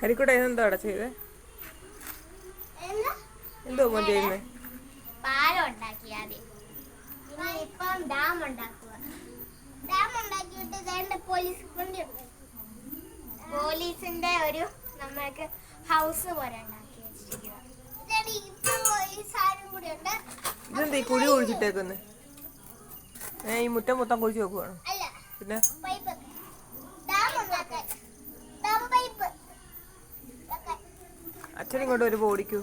ഹരിക്കൂടെ ഇതെന്താ അവിടെ ചെയ്തേ? എന്തോ? മോൻ ചെയ്യുന്നേ? പോലീസ് പോലീസിന്റെ ഒരു നമ്മൾക്ക് ഹൗസ് പോലെ ഇതെന്താ ഈ കുഴി ഒഴിച്ചിട്ടേക്കുന്നത് ഈ മുറ്റം മൊത്തം കുഴിച്ച് വെക്കുവാണ്. അല്ല പിന്നെ. അച്ഛൻ ഇങ്ങോട്ട് ഒരു ഓടിക്കൂ.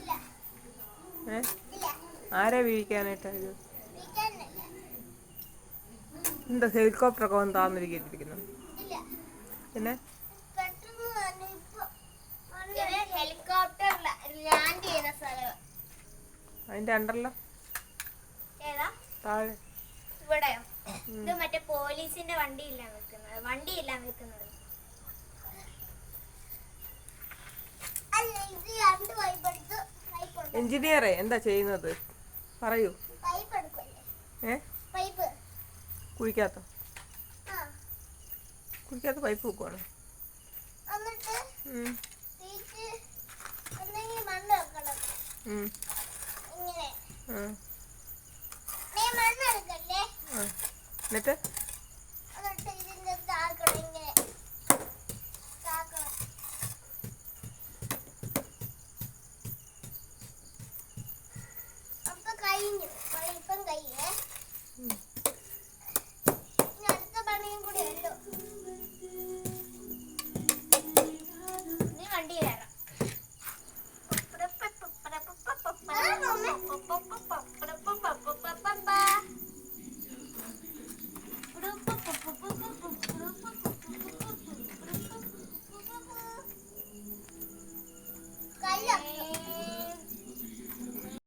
ഇല്ല. ഏ? ആരെ വീഴിക്കാനായിട്ടാ ഇത്? വിൽക്കാനില്ല എന്താ ഹെലികോപ്റ്ററൊക്കെ വന്ന് താന്നിരിക്കുന്നു കേട്ടിരിക്കുന്നു പിന്നെ? ഹെലികോപ്റ്റർ അതിന്റെ അണ്ടല്ലോ ഏതാ? താഴെ. ഇവിടെയോ ഇത് മറ്റേ പോലീസിന്റെ വണ്ടിയില്ല നിൽക്കുന്നത്. വണ്ടിയില്ല നിൽക്കുന്നത്. അല്ല ഇത് രണ്ട് പൈപ്പ് എടുത്ത് പൈപ്പ് എഞ്ചിനീയറെ എന്താ ചെയ്യുന്നത്? പറയൂ. ഏ? കുഴിക്കാത്ത? ആ. കുഴിക്കാത്ത പൈപ്പ് വെക്കുവാണ്? മണ്ണ് വെക്കണം. എന്നിട്ട്? കഴിഞ്ഞു. ഇപ്പം കഴിയേ